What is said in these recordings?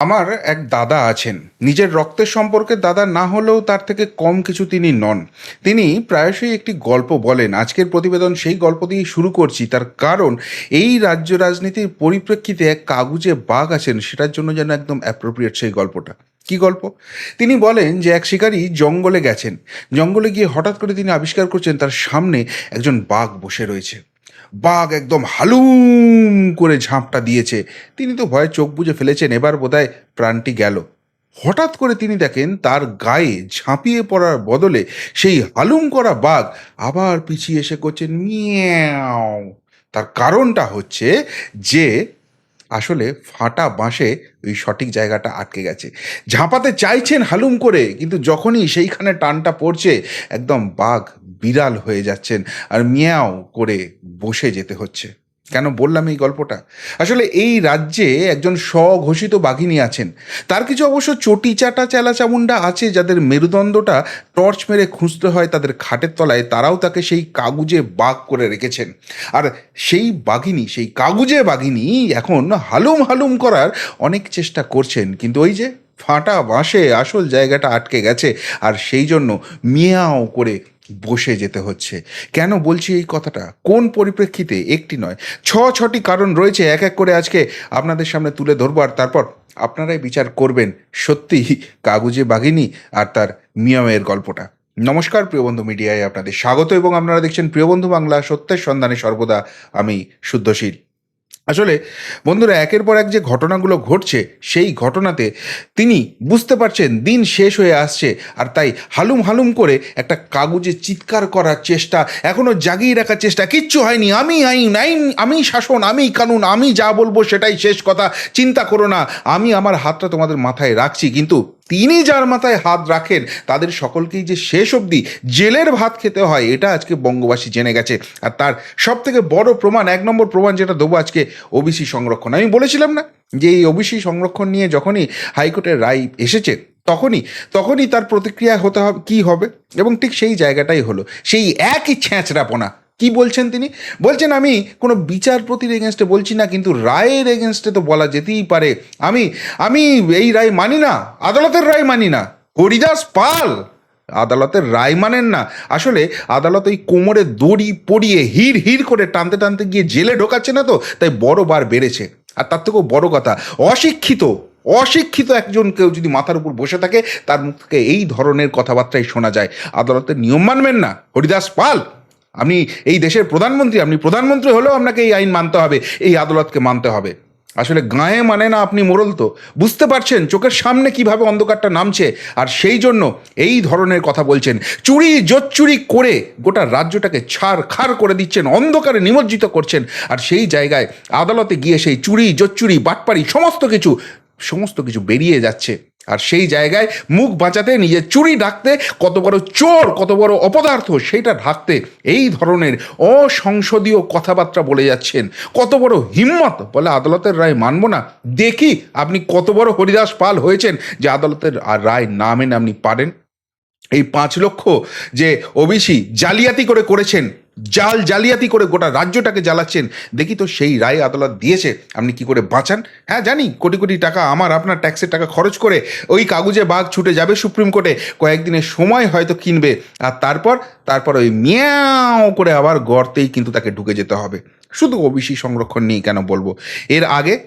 আমার এক দাদা আছেন। নিজের রক্তের সম্পর্কে দাদা না হলেও তার থেকে কম কিছু তিনি নন। তিনি প্রায়শই একটি গল্প বলেন। আজকের প্রতিবেদন সেই গল্প দিয়েই শুরু করছি। তার কারণ, এই রাজ্য রাজনীতির পরিপ্রেক্ষিতে এক কাগুজে বাঘ আছেন, সেটার জন্য যেন একদম অ্যাপ্রোপ্রিয়েট সেই গল্পটা। কি গল্প? তিনি বলেন যে এক শিকারী জঙ্গলে গেছেন। জঙ্গলে গিয়ে হঠাৎ করে তিনি আবিষ্কার করছেন তার সামনে একজন বাঘ বসে রয়েছে। বাঘ একদম হালুম করে ঝাঁপটা দিয়েছে। তিনি তো ভয়ে চোখ বুজে ফেলেছেন, এবার বোধহয় প্রাণটি গেল। হঠাৎ করে তিনি দেখেন তার গায়ে ঝাঁপিয়ে পড়ার বদলে সেই হালুম করা বাঘ আবার পিছিয়ে এসে করছেন মিয়াও। তার কারণটা হচ্ছে যে আসলে ফাটা বাঁশে ওই সঠিক জায়গাটা আটকে গেছে। ঝাঁপাতে চাইছেন হালুম করে, কিন্তু যখনই সেইখানে টানটা পড়ছে, একদম বাঘ বিড়াল হয়ে যাচ্ছেন আর মিয়াও করে বসে যেতে হচ্ছে। কেন বললাম এই গল্পটা? আসলে এই রাজ্যে একজন স্বঘোষিত বাঘিনী আছেন। তার কিছু অবশ্য চটি চাটা চেলা চামুন্ডা আছে যাদের মেরুদণ্ডটা টর্চ মেরে খুঁজতে হয় তাদের খাটের তলায়। তারাও তাকে সেই কাগুজে বাঘ করে রেখেছেন। আর সেই বাঘিনী, সেই কাগুজে বাঘিনী এখন হালুম হালুম করার অনেক চেষ্টা করছেন। কিন্তু ওই যে ফাটা বাঁশে আসল জায়গাটা আটকে গেছে। আর সেই জন্য মিয়াও করে বসে যেতে হচ্ছে। কেন বলছি এই কথাটা? কোন পরিপ্রেক্ষিতে? একটি নয়। ছ, ছটি কারণ রয়েছে, এক এক করে আজকে আপনাদের সামনে তুলে ধরবো আর তারপর আপনারাই বিচার করবেন সত্যি কাগজে বাঘিনী আর তার মিয়ামের গল্পটা। নমস্কার প্রিয়বন্ধু মিডিয়ায় আপনাদের স্বাগত এবং আপনারা দেখছেন প্রিয়বন্ধু বাংলা সত্যের সন্ধানে সর্বদা আমি শুদ্ধশীল। আসলে বন্ধুরা, একের পর এক যে ঘটনাগুলো ঘটছে, সেই ঘটনাতে তিনি বুঝতে পারছেন দিন শেষ হয়ে আসছে আর তাই হালুম হালুম করে একটা কাগজে চিৎকার করার চেষ্টা এখনও জাগিয়ে রাখার চেষ্টা, কিচ্ছু হয়নি। আমি আইন আইন, আমি শাসন, আমি কানুন, আমি যা বলব সেটাই শেষ কথা, চিন্তা করো না। আমি আমার হাতটা তোমাদের মাথায় রাখছি, কিন্তু তিনি যার মাথায় হাত রাখেন, তাদের সকলকেই যে শেষ অবধি জেলের ভাত খেতে হয়, এটা আজকে বঙ্গবাসী জেনে গেছে। আর তার সব থেকে বড় প্রমাণ, এক নম্বর প্রমাণ যেটা দেবো আজকে, ওবিসি সংরক্ষণ। আমি বলেছিলাম না যে এই ওবিসি সংরক্ষণ নিয়ে যখনই হাইকোর্টের রায় এসেছে, তখনই তখনই তার প্রতিক্রিয়া হতে হবে, কী হবে? এবং ঠিক সেই জায়গাটাই হলো, সেই একই ছ্যাঁচড়াপনা। কি বলছেন তিনি? বলছেন, আমি কোনো বিচারপতির এগেনস্টে বলছি না, কিন্তু রায়ের এগেনস্টে তো বলা যেতেই পারে। আমি আমি এই রায় মানি না, আদালতের রায় মানি না। হরিদাস পাল, আদালতের রায় মানেন না। আসলে আদালত ওই কোমরে দড়ি পড়িয়ে হির হির করে টানতে টানতে গিয়ে জেলে ঢোকাচ্ছে না তো, তাই বড় বার বেড়েছে। আর তার থেকেও বড় কথা, অশিক্ষিত অশিক্ষিত একজন কেউ যদি মাথার উপর বসে থাকে, তার মুখ থেকে এই ধরনের কথাবার্তাই শোনা যায়। আদালতের নিয়ম মানবেন না। হরিদাস পাল আপনি এই দেশের প্রধানমন্ত্রী, আপনি প্রধানমন্ত্রী হলেও আপনাকে এই আইন মানতে হবে, এই আদালতকে মানতে হবে। আসলে গায়ে মানে না আপনি মোরল তো। বুঝতে পারছেন চোখের সামনে কীভাবে অন্ধকারটা নামছে, আর সেই জন্য এই ধরনের কথা বলছেন। চুরি জোচ্চুরি করে গোটা রাজ্যটাকে ছাড় খার করে দিচ্ছেন, অন্ধকারে নিমজ্জিত করছেন, আর সেই জায়গায় আদালতে গিয়ে সেই চুরি জোচ্চুরি বাটপাড়ি সমস্ত কিছু সমস্ত কিছু বেরিয়ে যাচ্ছে। আর সেই জায়গায় মুখ বাঁচাতে, নিজের চুরি ঢাকতে কত বড় চোর, কত বড় অপদার্থ সেইটা ঢাকতে এই ধরনের অসংসদীয় কথাবার্তা বলে যাচ্ছেন। কত বড় হিম্মত! বলে আদালতের রায় মানব না। দেখি আপনি কত বড় হরিদাস পাল হয়েছেন যে আদালতের আর রায় না মেনে আপনি পারেন। এই পাঁচ লক্ষ যে ওবিসি জালিয়াতি করে করেছেন জাল জালিয়াতি করে গোটা রাজ্যটাকে জ্বালাচ্ছেন। দেখি তো সেই রায় আদালত দিয়েছে। আপনি কি করে বাঁচান? হ্যাঁ জানি। কোটি কোটি টাকা আমার, আপনার ট্যাক্সের টাকা খরচ করে ওই কাগজে বাঘ ছুটে যাবে সুপ্রিম কোর্টে। কয়েকদিনের সময় হয়তো কিনবে। আর তারপর তারপর ওই মিয়াও করে আবার গর্তেই কিন্তু তাকে ঢুকে যেতে হবে। শুধু ওবিসি সংরক্ষণ নিয়ে কেন বলব? এর আগে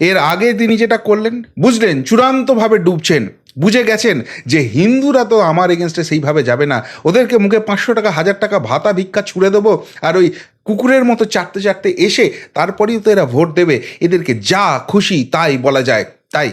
এর আগে তিনি যেটা করলেন, বুঝলেন, চূড়ান্তভাবে ডুবছেন। বুঝে গেছেন যে হিন্দুরা তো আমার এগেনস্টে সেইভাবে যাবে না। ওদেরকে মুখে পাঁচশো টাকা, হাজার টাকা ভাতা ভিক্ষা ছুড়ে দেবো আর ওই কুকুরের মতো চাটতে চাটতে এসে তারপরেই তো এরা ভোট দেবে। এদেরকে যা খুশি তাই বলা যায়। তাই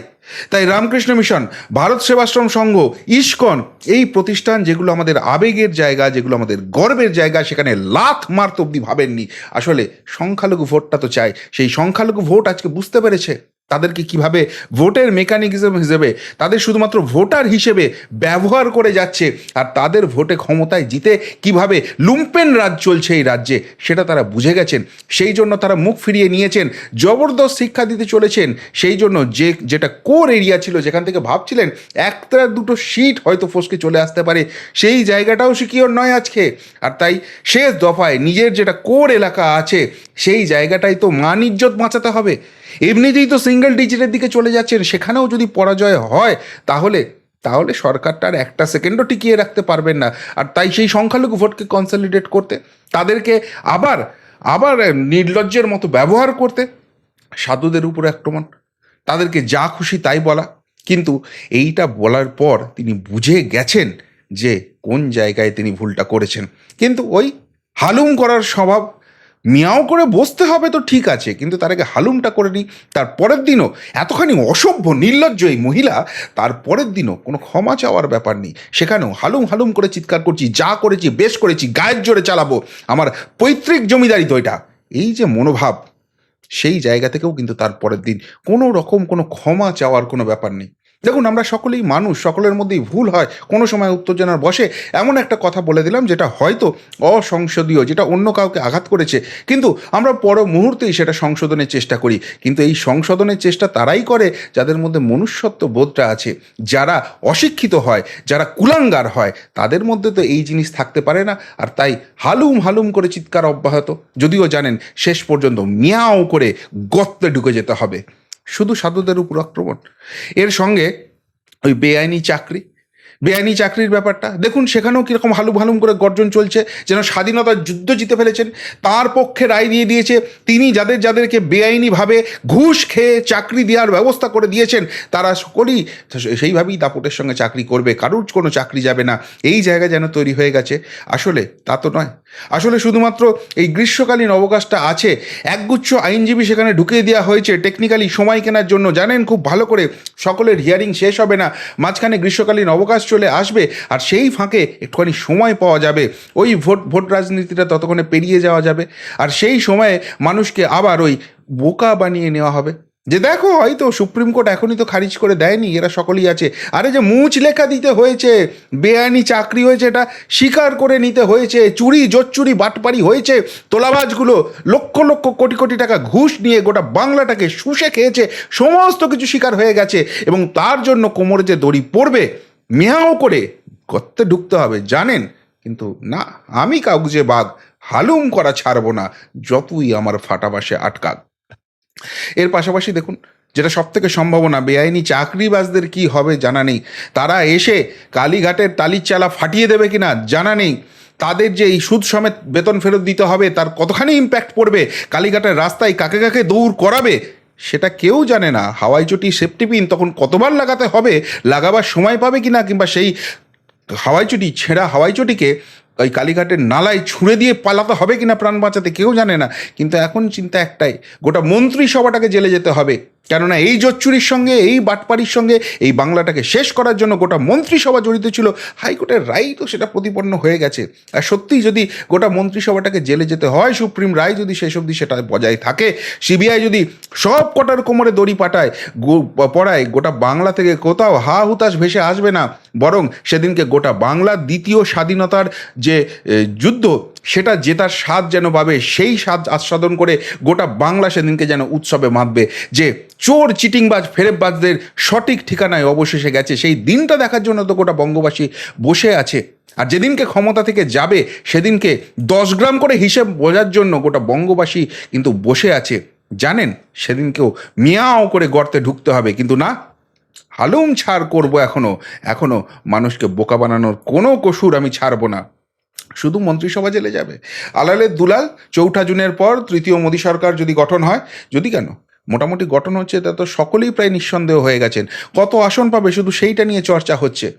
তাই রামকৃষ্ণ মিশন, ভারত সেবাশ্রম সংঘ, ইস্কন, এই প্রতিষ্ঠান যেগুলো আমাদের আবেগের জায়গা, যেগুলো আমাদের গর্বের জায়গা, সেখানে লাথ মারতে অব্দি ভাবেননি। আসলে সংখ্যালঘু ভোটটা তো চাই। সেই সংখ্যালঘু ভোট আজকে বুঝতে পেরেছে? তাদেরকে কীভাবে ভোটের মেকানিজম হিসেবে, তাদের শুধুমাত্র ভোটার হিসেবে ব্যবহার করে যাচ্ছে, আর তাদের ভোটে ক্ষমতায় জিতে কীভাবে লুম্পেন রাজ চলছে এই রাজ্যে, সেটা তারা বুঝে গেছেন। সেই জন্য তারা মুখ ফিরিয়ে নিয়েছেন, জবরদস্ত শিক্ষা দিতে চলেছেন। সেই জন্য যে, যেটা কোর এরিয়া ছিল, যেখান থেকে ভাবছিলেন একটা দুটো সিট হয়তো ফসকে চলে আসতে পারে, সেই জায়গাটাও সিকিওর নয় আজকে। আর তাই শেষ দফায় নিজের যেটা কোর এলাকা আছে, সেই জায়গাটাই তো মান ইজ্জত বাঁচাতে হবে। এমনিতেই তো সিঙ্গেল ডিজিটের দিকে চলে যাচ্ছেন সেখানেও যদি পরাজয় হয়, তাহলে তাহলে সরকারটা আর একটা সেকেন্ডও টিকিয়ে রাখতে পারবেন না। আর তাই সেই সংখ্যালঘু ভোটকে কনসলিডেট করতে, তাদেরকে আবার আবার নির্লজ্জের মতো ব্যবহার করতে, সাধুদের উপর আক্রমণ তাদেরকে যা খুশি তাই বলা। কিন্তু এইটা বলার পর তিনি বুঝে গেছেন যে কোন জায়গায় তিনি ভুলটা করেছেন। কিন্তু ওই হালুম করার স্বভাব মিয়াও করে বসতে হবে তো ঠিক আছে, কিন্তু তার আগে হালুমটা করে নিই। তার পরের দিনও এতখানি অসভ্য, নির্লজ্জ এই মহিলা, তার পরের দিনও কোনো ক্ষমা চাওয়ার ব্যাপার নেই। সেখানেও হালুম হালুম করে চিৎকার করছি, যা করেছি, বেশ করেছি, গায়ের জোরে চালাবো, আমার পৈতৃক জমিদারি তো এটা। এই যে মনোভাব, সেই জায়গা থেকেও কিন্তু তার পরের দিন কোনো রকম কোনো ক্ষমা চাওয়ার কোনো ব্যাপার নেই। দেখুন, আমরা সকলেই মানুষ, সকলের মধ্যেই ভুল হয়, কোনো সময় উত্তেজনার বসে। এমন একটা কথা বলে দিলাম, যেটা হয়তো অসংসদীয় যেটা অন্য কাউকে আঘাত করেছে। কিন্তু আমরা পর মুহূর্তেই সেটা সংশোধনের চেষ্টা করি। কিন্তু এই সংশোধনের চেষ্টা তারাই করে, যাদের মধ্যে মনুষ্যত্ব বোধটা আছে। যারা অশিক্ষিত হয়, যারা কুলাঙ্গার হয়, তাদের মধ্যে তো এই জিনিস থাকতে পারে না। আর তাই হালুম হালুম করে চিৎকার অব্যাহত। যদিও জানেন, শেষ পর্যন্ত মিয়াও করে গর্তে ঢুকে যেতে হবে। শুধু সাধুদের উপর আক্রমণ। এর সঙ্গে ওই বেআইনি চাকরি বেআইনি চাকরির ব্যাপারটা। দেখুন, সেখানেও কীরকম হালুম করে গর্জন চলছে, যেন স্বাধীনতার যুদ্ধ জিতে ফেলেছেন। তার পক্ষে রায় দিয়ে দিয়েছে, তিনি যাদের যাদেরকে বেআইনিভাবে ঘুষ খেয়ে চাকরি দেওয়ার ব্যবস্থা করে দিয়েছেন, তারা সকলেই সেইভাবেই দাপটের সঙ্গে চাকরি করবে, কারুর কোনো চাকরি যাবে না। এই জায়গা যেন তৈরি হয়ে গেছে। আসলে তা তো নয়। আসলে শুধুমাত্র এই গ্রীষ্মকালীন অবকাশটা আছে। একগুচ্ছ আইনজীবী সেখানে ঢুকিয়ে দেওয়া হয়েছে। টেকনিক্যালি সময় কেনার জন্য, জানেন, খুব ভালো করে সকলের হিয়ারিং শেষ হবে না। মাঝখানে গ্রীষ্মকালীন অবকাশ চলে আসবে আর সেই ফাঁকে একটুখানি সময় পাওয়া যাবে। ওই ভোট ভোট রাজনীতিটা ততক্ষণে পেরিয়ে যাওয়া যাবে আর সেই সময়ে মানুষকে আবার ওই বোকা বানিয়ে নেওয়া হবে। যে দেখো হয়তো সুপ্রিম কোর্ট এখনই তো খারিজ করে দেয়নি, এরা সকলেই আছে। আরে যে মুচ লেখা দিতে হয়েছে, বেআইনি চাকরি হয়েছে এটা স্বীকার করে নিতে হয়েছে, চুরি জোচ্চুরি বাটপারি হয়েছে, তোলাবাজগুলো লক্ষ লক্ষ কোটি কোটি টাকা ঘুষ নিয়ে গোটা বাংলাটাকে শুষে খেয়েছে, সমস্ত কিছু স্বীকার হয়ে গেছে এবং তার জন্য কোমরে যে দড়ি পড়বে মেয়াও করে গর্তে ঢুকতে হবে, জানেন? কিন্তু না, আমি কাগজে বাঘ হালুম করা ছাড়বো না, যতই আমার ফাটাবাসে আটকাক। এর পাশাপাশি দেখুন, যেটা সব থেকে সম্ভাবনা, বেআইনি চাকরিবাজদের কি হবে জানা নেই। তারা এসে কালীঘাটের তালির চালা ফাটিয়ে দেবে কিনা জানা নেই। তাদের যে এই সুদ সমেত বেতন ফেরত দিতে হবে, তার কতখানি ইম্প্যাক্ট পড়বে? কালীঘাটের রাস্তায় কাকে কাকে দৌড় করাবে? সেটা কেউ জানে না। হাওয়াই চটি সেফটি পিন তখন কতবার লাগাতে হবে, লাগাবার সময় পাবে কি না কিংবা সেই হাওয়াই চটি, ছেঁড়া হাওয়াই চটিকে ওই কালীঘাটের নালায় ছুঁড়ে দিয়ে পালাতে হবে কিনা প্রাণ বাঁচাতে কেউ জানে না। কিন্তু এখন চিন্তা একটাই, গোটা মন্ত্রী সভাটাকে জেলে যেতে হবে। কেননা এই জোচ্চুরির সঙ্গে, এই বাটপাড়ির সঙ্গে, এই বাংলাটাকে শেষ করার জন্য গোটা মন্ত্রিসভা জড়িত ছিল। হাইকোর্টের রায় তো সেটা প্রতিপন্ন হয়ে গেছে। আর সত্যিই যদি গোটা মন্ত্রিসভাটাকে জেলে যেতে হয়, সুপ্রিম রায় যদি শেষ অবধি সেটা বজায় থাকে, সিবিআই যদি সব কটার কোমরে দড়ি পাঠায় পড়ায়, গোটা বাংলা থেকে কোথাও হা হুতাশ ভেসে আসবে না, বরং সেদিনকে গোটা বাংলার দ্বিতীয় স্বাধীনতার যে যুদ্ধ সেটা জেতার স্বাদ যেন পাবে, সেই স্বাদ আস্বাদন করে গোটা বাংলা সেদিনকে যেন উৎসবে মাতবে। যে চোর, চিটিংবাজ, ফেরেববাজদের সঠিক ঠিকানায় অবশেষে গেছে, সেই দিনটা দেখার জন্য তো গোটা বঙ্গবাসী বসে আছে। আর যেদিনকে ক্ষমতা থেকে যাবে, সেদিনকে দশ গ্রাম করে হিসেব বোঝার জন্য গোটা বঙ্গবাসী কিন্তু বসে আছে। জানেন, সেদিনকেও মিয়াও করে গর্তে ঢুকতে হবে, কিন্তু না, হালুম ছাড় করব এখনও। এখনও মানুষকে বোকা বানানোর কোনো কসুর আমি ছাড়বো না। শুধু মন্ত্রিসভা জেলে যাবে। আলালের দুলাল চৌঠা জুনের পর তৃতীয় মোদী সরকার যদি গঠন হয়, যদি কেন? মোটামুটি গঠন হচ্ছে তা তো সকলেই প্রায় নিঃসন্দেহ হয়ে গেছেন। কত আসন পাবে শুধু সেইটা নিয়ে চর্চা হচ্ছে।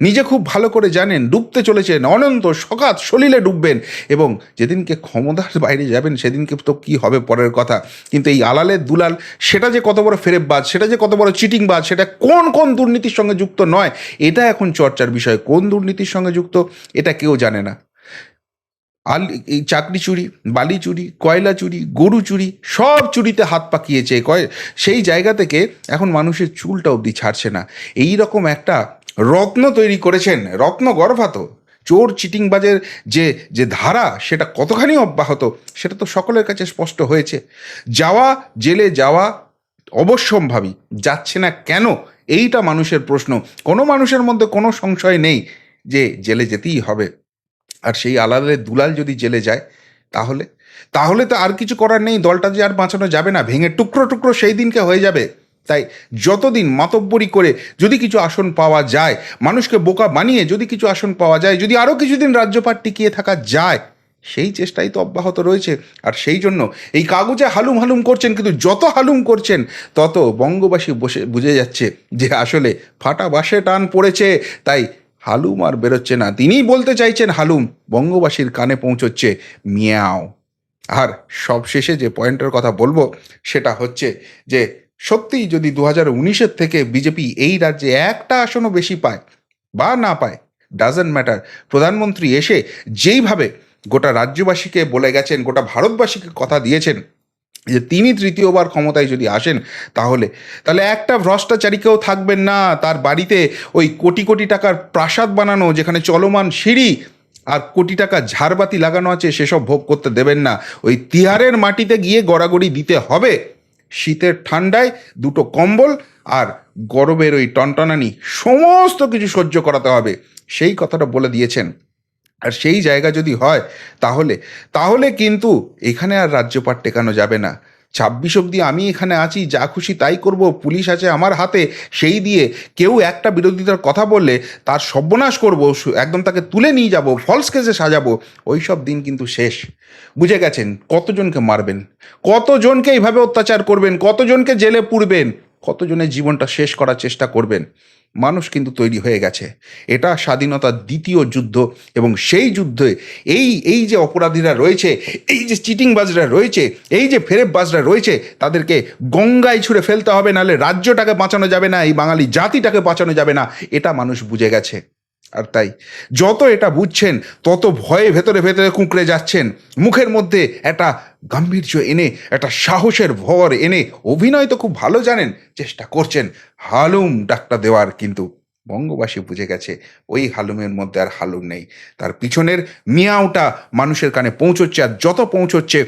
নিজে খুব ভালো করে জানেন, ডুবতে চলেছেন, অনন্ত সকাত সলিলে ডুববেন এবং যেদিনকে ক্ষমতার বাইরে যাবেন, সেদিনকে তো কি হবে পরের কথা। কিন্তু এই আলালের দুলাল, সেটা যে কত বড় ফেরেববাজ, সেটা যে কত বড় চিটিংবাজ, সেটা কোন কোন দুর্নীতির সঙ্গে যুক্ত নয়, এটা এখন চর্চার বিষয়। কোন দুর্নীতির সঙ্গে যুক্ত, এটা কেউ জানে না। আল, এই চাকরি চুরি, বালি চুরি, কয়লা চুরি, গরু চুরি, সব চুরিতে হাত পাকিয়েছে। কয়, সেই জায়গা থেকে এখন মানুষের চুলটা অবধি ছাড়ছে না। এই রকম একটা রত্ন তৈরি করেছেন, রত্ন গর্ভাত। চোর চিটিংবাজের যে যে ধারা, সেটা কতখানি অব্যাহত, সেটা তো সকলের কাছে স্পষ্ট হয়েছে। যাওয়া, জেলে যাওয়া, অবশ্যম্ভাবী, যাচ্ছে না কেন? এইটা মানুষের প্রশ্ন। কোনো মানুষের মধ্যে কোনো সংশয় নেই যে, জেলে যেতেই হবে। আর সেই আলালের দুলাল যদি জেলে যায়, তাহলে? তাহলে তো আর কিছু করার নেই, দলটা যে আর বাঁচানো যাবে না, ভেঙে টুকরো টুকরো সেই দিনকে হয়ে যাবে। তাই যতদিন মাতব্বরি করে যদি কিছু আসন পাওয়া যায়, মানুষকে বোকা বানিয়ে যদি কিছু আসন পাওয়া যায়, যদি আরও কিছুদিন রাজ্যপাট টিকিয়ে থাকা যায়, সেই চেষ্টাই তো অব্যাহত রয়েছে। আর সেই জন্য এই কাগজে হালুম হালুম করছেন, কিন্তু যত হালুম করছেন, তত বঙ্গবাসী বসে, বুঝে যাচ্ছে যে আসলে ফাটা বাসে টান পড়েছে। তাই হালুম আর বেরোচ্ছে না। তিনিই বলতে চাইছেন, হালুম, বঙ্গবাসীর কানে পৌঁছচ্ছে। মিয়াও। আর সবশেষে যে পয়েন্টের কথা বলব, সেটা হচ্ছে যে, সত্যিই যদি দু হাজার উনিশের থেকে বিজেপি এই রাজ্যে একটা আসনও বেশি পায় বা না পায় ডাজেন্ট ম্যাটার প্রধানমন্ত্রী এসে যেইভাবে গোটা রাজ্যবাসীকে বলে গেছেন, গোটা ভারতবাসীকে কথা দিয়েছেন যে তিনি তৃতীয়বার ক্ষমতায় যদি আসেন তাহলে তাহলে একটা ভ্রষ্টাচারীকেও থাকবেন না। তার বাড়িতে ওই কোটি কোটি টাকার প্রাসাদ বানানো, যেখানে চলমান সিঁড়ি আর কোটি টাকা ঝাড়বাতি লাগানো আছে, সেসব ভোগ করতে দেবেন না। ওই তিহারের মাটিতে গিয়ে গড়াগড়ি দিতে হবে। শীতের ঠান্ডায় দুটো কম্বল আর গরমের ওই টনটনানি সমস্ত কিছু সহ্য করাতে হবে। সেই কথাটা বলে দিয়েছেন আর সেই জায়গা যদি হয় তাহলে তাহলে কিন্তু এখানে আর রাজ্যপাট টেকানো যাবে না। ছাব্বিশ অব্দি আমি এখানে আছি, যা খুশি তাই করব, পুলিশ আছে আমার হাতে, সেই দিয়ে কেউ একটা বিরোধিতার কথা বললে তার সর্বনাশ করব একদম তাকে তুলে নিয়ে যাব ফলস কেসে সাজাবো ওই সব দিন কিন্তু শেষ। বুঝে গেছেন? কতজনকে মারবেন? কতজনকে এইভাবে অত্যাচার করবেন? কতজনকে জেলে পুরবেন? কতজনের জীবনটা শেষ করার চেষ্টা করবেন? মানুষ কিন্তু তৈরি হয়ে গেছে। এটা স্বাধীনতার দ্বিতীয় যুদ্ধ এবং সেই যুদ্ধে এই এই যে অপরাধীরা রয়েছে, এই যে চিটিংবাজরা রয়েছে, এই যে ফেরেববাজরা রয়েছে, তাদেরকে গঙ্গায় ছুঁড়ে ফেলতে হবে, নাহলে রাজ্যটাকে বাঁচানো যাবে না, এই বাঙালি জাতিটাকে বাঁচানো যাবে না, এটা মানুষ বুঝে গেছে। আর তাই, যত এটা বুঝছেন, তত ভয়ে ভেতরে ভেতরে কুঁকড়ে যাচ্ছেন। মুখের মধ্যে একটা গাম্ভীর্য এনে, একটা সাহসের ভর এনে, অভিনয় তো খুব ভালো জানেন, চেষ্টা করছেন। হালুম ডাকটা দেওয়ার কিন্তু বঙ্গবাসী বুঝে গেছে, ওই হালুমের মধ্যে আর হালুম নেই। তার পিছনের মিয়াওটা মানুষের কানে পৌঁছচ্ছে, আর যত পৌঁছচ্ছে,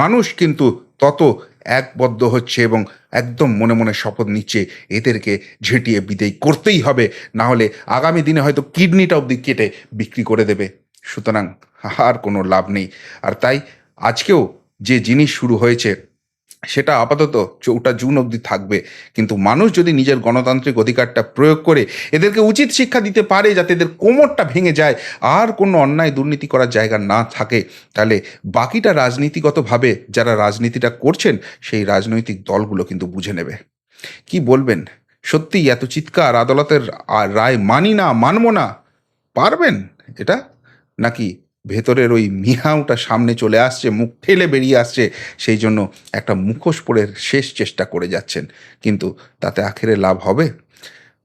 মানুষ কিন্তু তত একবদ্ধ হচ্ছে এবং একদম মনে মনে শপথ নিচ্ছে, এদেরকে ঝেঁটিয়ে বিদেয় করতেই হবে। না হলে আগামী দিনে হয়তো কিডনিটা অবধি কেটে বিক্রি করে দেবে। সুতরাং আর কোনো লাভ নেই। আর তাই আজকেও যে জিনিস শুরু হয়েছে সেটা আপাতত চৌঠা জুন অবধি থাকবে। কিন্তু মানুষ যদি নিজের গণতান্ত্রিক অধিকারটা প্রয়োগ করে, এদেরকে উচিত শিক্ষা দিতে পারে যাতে এদের কোমরটা ভেঙে যায়, আর কোনো অন্যায় দুর্নীতি করার জায়গা না থাকে, তাহলে বাকিটা রাজনীতিগতভাবে যারা রাজনীতিটা করছেন, সেই রাজনৈতিক দলগুলো কিন্তু বুঝে নেবে। কি বলবেন? সত্যিই এত চিৎকার, আদালতের রায় মানি না, মানব না, পারবেন এটা? নাকি ভেতরের ওই মিহাউটা সামনে চলে আসছে, মুখ ঠেলে বেরিয়ে আসছে, সেই জন্য একটা মুখোশ পরে শেষ চেষ্টা করে যাচ্ছেন। কিন্তু তাতে আখেরে লাভ হবে?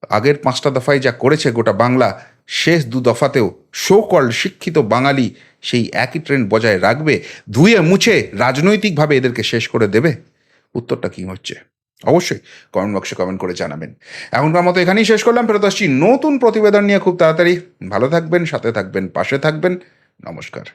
আগের পাঁচটা দফায় যা করেছে গোটা বাংলা, শেষ দু দফাতেও শোকল শিক্ষিত বাঙালি সেই একই ট্রেন্ড বজায় রাখবে, ধুয়ে মুছে রাজনৈতিকভাবে এদেরকে শেষ করে দেবে? উত্তরটা কি হচ্ছে? অবশ্যই কমেন্ট বক্সে কমেন্ট করে জানাবেন। এখনকার মতো এখানেই শেষ করলাম। ফেরত আসছি নতুন প্রতিবেদন নিয়ে খুব তাড়াতাড়ি। ভালো থাকবেন, সাথে থাকবেন, পাশে থাকবেন। নমস্কার।